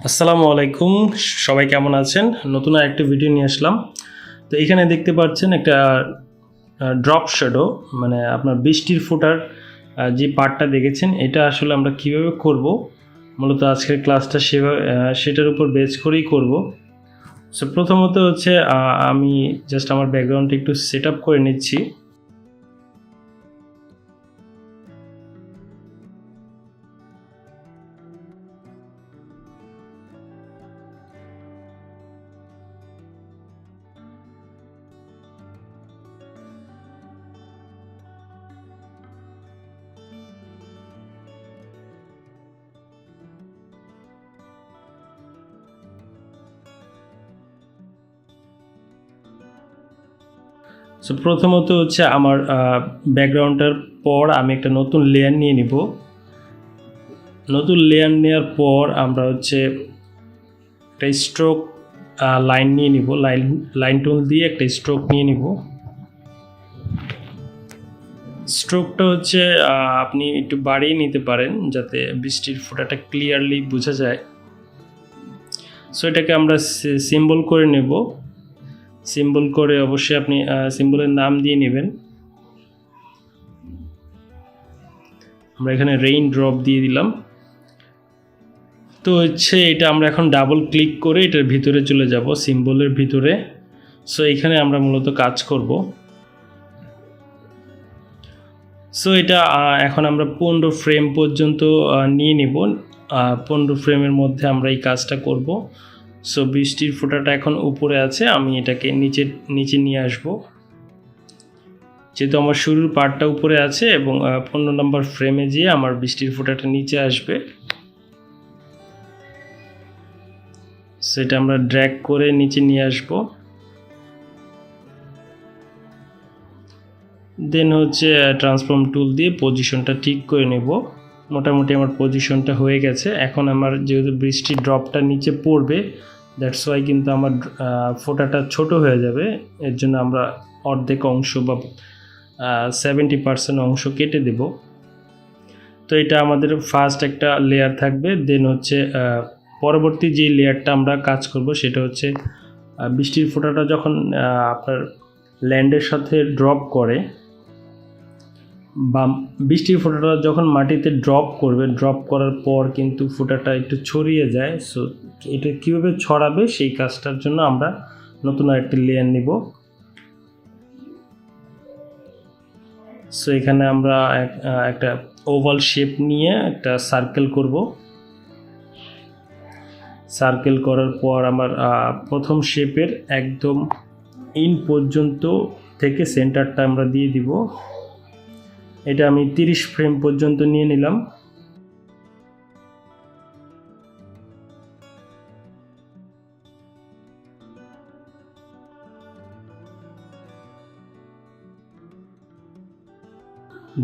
আসসালামু আলাইকুম। সবাই কেমন আছেন? নতুন একটা ভিডিও নিয়ে আসলাম। তো এখানে দেখতে পাচ্ছেন একটা ড্রপ শ্যাডো মানে আপনার বৃষ্টির ফোটার যে পার্টটা দেখেছেন, এটা আসলে আমরা কীভাবে করব? মূলত আজকের ক্লাসটা সেভাবে সেটার উপর বেস করেই করব। সো প্রথমত হচ্ছে আমি জাস্ট আমার ব্যাকগ্রাউন্ডটা একটু সেট করে নিচ্ছি। সো প্রথমত হচ্ছে আমার ব্যাকগ্রাউন্ডটার পর আমি একটা নতুন লেয়ার নিয়ে নিব। নতুন লেয়ার নেওয়ার পর আমরা হচ্ছে একটা স্ট্রোক লাইন নিয়ে নিব। লাইন লাইন টুল দিয়ে একটা স্ট্রোক নিয়ে নিব। স্ট্রোকটা হচ্ছে আপনি একটু বাড়িয়ে নিতে পারেন যাতে বৃষ্টির ফোঁটাটা ক্লিয়ারলি বোঝা যায়। সো এটাকে আমরা সিম্বল করে নেব। সিম্বল করে অবশ্যই আপনি সিম্বলের নাম দিয়ে নেবেন। আমরা এখানে রেইন ড্রপ দিয়ে দিলাম। তো হচ্ছে এটা আমরা এখন ডাবল ক্লিক করে এটার ভিতরে চলে যাব সিম্বলের ভিতরে। সো এখানে আমরা মূলত কাজ করব। সো এটা এখন আমরা পনেরো ফ্রেম পর্যন্ত নিয়ে নিব। পনেরো ফ্রেমের মধ্যে আমরা এই কাজটা করব। সো বৃষ্টির ফোঁটাটা এখন উপরে আছে, আমি এটাকে নিচে নিচে নিয়ে আসব। যেহেতু আমার শুরুর পার্টটা উপরে আছে এবং পনেরো নম্বর ফ্রেমে যেয়ে আমার বৃষ্টির ফোঁটাটা নিচে আসবে। সেটা আমরা ড্র্যাগ করে নিচে নিয়ে আসব। দেন হচ্ছে ট্রান্সফর্ম টুল দিয়ে পজিশনটা ঠিক করে নেব। মোটামুটি আমার পজিশনটা হয়ে গেছে। এখন আমার যেহেতু বৃষ্টির ড্রপটা নিচে পড়বে দ্যাটস ওয়াই কিন্তু আমার ফোঁটাটা ছোট হয়ে যাবে। এর জন্য আমরা অর্ধেক অংশ বা সেভেন্টি পার্সেন্ট অংশ কেটে দেব। তো এটা আমাদের ফার্স্ট একটা লেয়ার থাকবে। দেন হচ্ছে পরবর্তী যে লেয়ারটা আমরা কাজ করব সেটা হচ্ছে বৃষ্টির ফোঁটাটা যখন আপনার ল্যান্ডের সাথে ড্রপ করে বা বৃষ্টির ফোঁটাটা যখন মাটিতে ড্রপ করবে ড্রপ করার পর কিন্তু ফোঁটাটা একটু ছড়িয়ে যায় সো এটা কীভাবে ছড়াবে সেই কাজটার জন্য আমরা নতুন আরেকটি লেয়ার নিব। সো এখানে আমরা একটা ওভাল শেপ নিয়ে একটা সার্কেল করব। সার্কেল করার পর আমার প্রথম শেপের একদম ইন পর্যন্ত থেকে সেন্টারটা আমরা দিয়ে দিব। এটা আমি তিরিশ ফ্রেম পর্যন্ত নিয়ে নিলাম।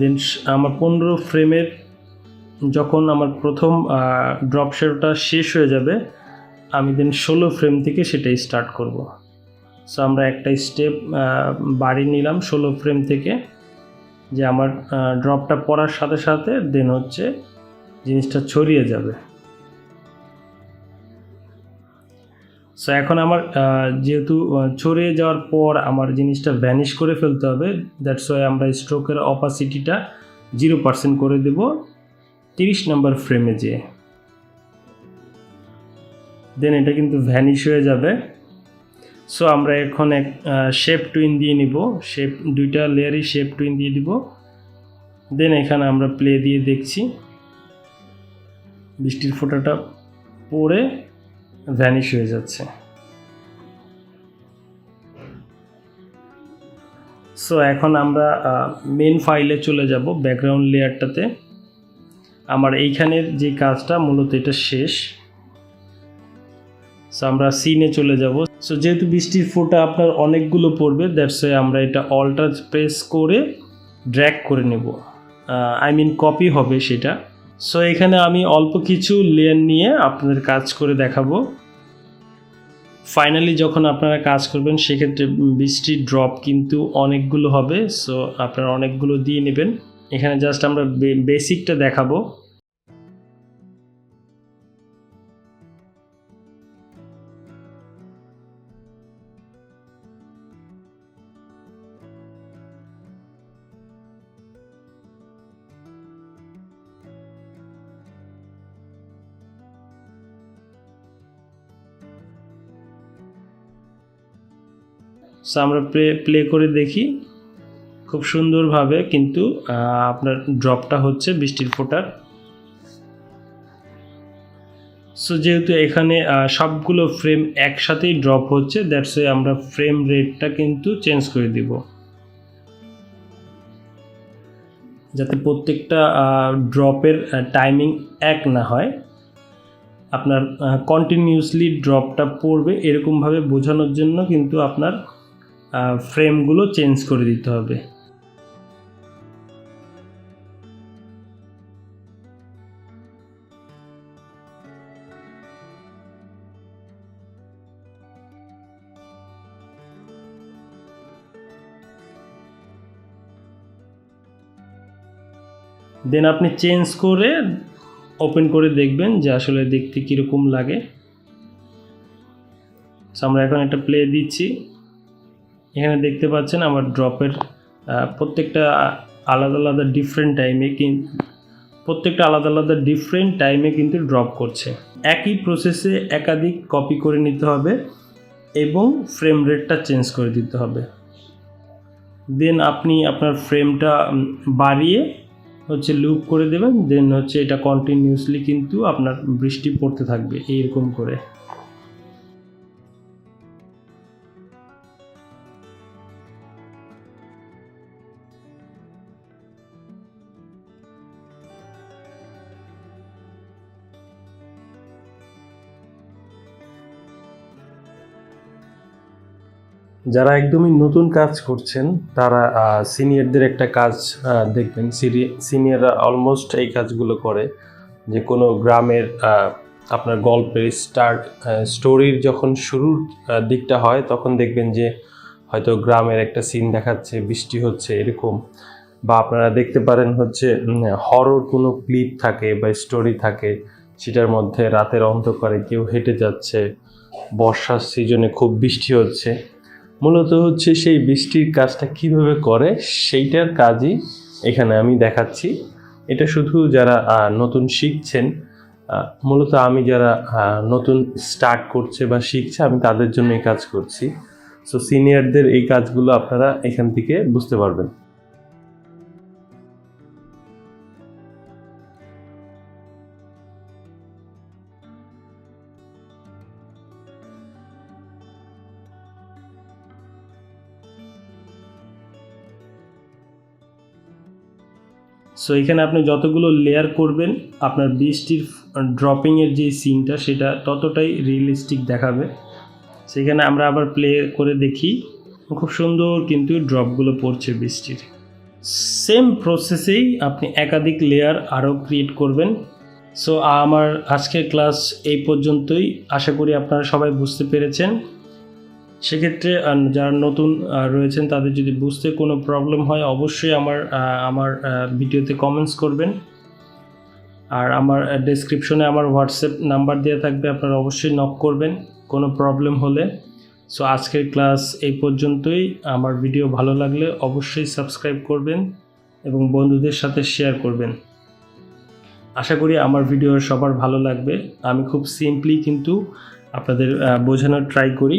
দেন আমার পনেরো ফ্রেমের যখন আমার প্রথম ড্রপ শেডটা শেষ হয়ে যাবে, আমি দেন ষোলো ফ্রেম থেকে সেটাই স্টার্ট করব। সো আমরা একটা স্টেপ বাড়ি নিলাম ষোলো ফ্রেম থেকে। যে আমার ড্রপটা পড়ার সাথে সাথে দেন হচ্ছে জিনিসটা ছড়িয়ে যাবে। সো এখন আমার যেহেতু ছড়িয়ে যাওয়ার পর আমার জিনিসটা ভ্যানিশ করে ফেলতে হবে দ্যাটস ওয়াই আমরা স্ট্রোকের অপাসিটিটা জিরো পার্সেন্ট করে দেব তিরিশ নম্বর ফ্রেমে যেয়ে। দেন এটা কিন্তু ভ্যানিশ হয়ে যাবে। সো আমরা এখন এক শেপ টুইন দিয়ে নিব। শেপ দুইটা লেয়ারই শেপ টুইন দিয়ে দিব। দেন এখানে আমরা প্লে দিয়ে দেখছি। বৃষ্টির ফোঁটাটা পরে ভ্যানিশ হয়ে যাচ্ছে। সো এখন আমরা মেন ফাইলে চলে যাব ব্যাকগ্রাউন্ড লেয়ারটাতে আমার এইখানের যে কাজটা মূলত এটা শেষ। সো আমরা সিনে চলে যাব। সো যেহেতু বৃষ্টির ফোঁটা আপনার অনেকগুলো পড়বে দ্যাটস ওয়াই আমরা এটা অল্টার প্রেস করে ড্র্যাগ করে নেব। আই মিন কপি হবে সেটা। সো এখানে আমি অল্প কিছু লেয়ার নিয়ে আপনাদের কাজ করে দেখাবো। ফাইনালি যখন আপনারা কাজ করবেন, সেক্ষেত্রে বৃষ্টির ড্রপ কিন্তু অনেকগুলো হবে। সো আপনারা অনেকগুলো দিয়ে নেবেন। এখানে জাস্ট আমরা বেসিকটা দেখাবো। সো আমরা প্লে প্লে করে দেখি। খুব সুন্দরভাবে কিন্তু আপনার ড্রপটা হচ্ছে বৃষ্টির ফোঁটার। সো যেহেতু এখানে সবগুলো ফ্রেম একসাথেই ড্রপ হচ্ছে দ্যাটস ওয়ে আমরা ফ্রেম রেটটা কিন্তু চেঞ্জ করে দিব। যাতে প্রত্যেকটা ড্রপের টাইমিং এক না হয়। আপনার কন্টিনিউসলি ড্রপটা পড়বে, এরকমভাবে বোঝানোর জন্য কিন্তু আপনার ফ্রেমগুলো চেঞ্জ করে দিতে হবে। দেন আপনি চেঞ্জ করে ওপেন করে দেখবেন যে আসলে দেখতে কীরকম লাগে। আমরা এখন একটা প্লে দিচ্ছি। এখানে দেখতে পাচ্ছেন আমার ড্রপের প্রত্যেকটা আলাদা আলাদা ডিফারেন্ট টাইমে প্রত্যেকটা আলাদা আলাদা ডিফারেন্ট টাইমে কিন্তু ড্রপ করছে। একই প্রসেসে একাধিক কপি করে নিতে হবে এবং ফ্রেম রেটটা চেঞ্জ করে দিতে হবে। দেন আপনি আপনার ফ্রেমটা বাড়িয়ে হচ্ছে লুপ করে দেবেন দেন হচ্ছে এটা কন্টিনিউসলি কিন্তু আপনার বৃষ্টি পড়তে থাকবে, এইরকম করে। যারা একদমই নতুন কাজ করছেন, তারা সিনিয়রদের একটা কাজ দেখবেন। সিনিয়ররা অলমোস্ট এই কাজগুলো করে যে কোনো গ্রামের আপনার গল্পের স্টার্ট স্টোরির যখন শুরুর দিকটা হয়, তখন দেখবেন যে হয়তো গ্রামের একটা সিন দেখাচ্ছে, বৃষ্টি হচ্ছে, এরকম। বা আপনারা দেখতে পারেন হচ্ছে হরর কোনো ক্লিপ থাকে বা স্টোরি থাকে, সেটার মধ্যে রাতের অন্ধকারে কেউ হেঁটে যাচ্ছে, বর্ষার সিজনে খুব বৃষ্টি হচ্ছে। মূলত হচ্ছে সেই বৃষ্টির কাজটা কীভাবে করে, সেইটার কাজই এখানে আমি দেখাচ্ছি। এটা শুধু যারা নতুন শিখছেন মূলত আমি যারা নতুন স্টার্ট করছে বা শিখছে, আমি তাদের জন্য এই কাজ করছি। সো সিনিয়রদের এই কাজগুলো আপনারা এখান থেকে বুঝতে পারবেন। সো এখানে আপনি যতগুলো লেয়ার করবেন, আপনার বৃষ্টির ড্রপিংয়ের যে সিনটা সেটা ততটাই রিয়েলিস্টিক দেখাবে। সেখানে আমরা আবার প্লে করে দেখি। খুব সুন্দর কিন্তু ড্রপগুলো পড়ছে বৃষ্টির। সেম প্রসেসেই আপনি একাধিক লেয়ার আরও ক্রিয়েট করবেন। সো আমার আজকের ক্লাস এই পর্যন্তই। আশা করি আপনারা সবাই বুঝতে পেরেছেন। সেক্ষেত্রে যারা নতুন রয়েছেন, তাদের যদি বুঝতে কোনো প্রবলেম হয়, অবশ্যই আমার আমার ভিডিওতে কমেন্টস করবেন। আর আমার ডেসক্রিপশনে আমার হোয়াটসঅ্যাপ নাম্বার দেওয়া থাকবে, আপনারা অবশ্যই নক করবেন, কোনো প্রবলেম হলে। সো আজকের ক্লাস এই পর্যন্তই। আমার ভিডিও ভালো লাগলে অবশ্যই সাবস্ক্রাইব করবেন এবং বন্ধুদের সাথে শেয়ার করবেন। আশা করি আমার ভিডিও সবার ভালো লাগবে। আমি খুব সিম্পলি কিন্তু আপনাদের বোঝানোর ট্রাই করি।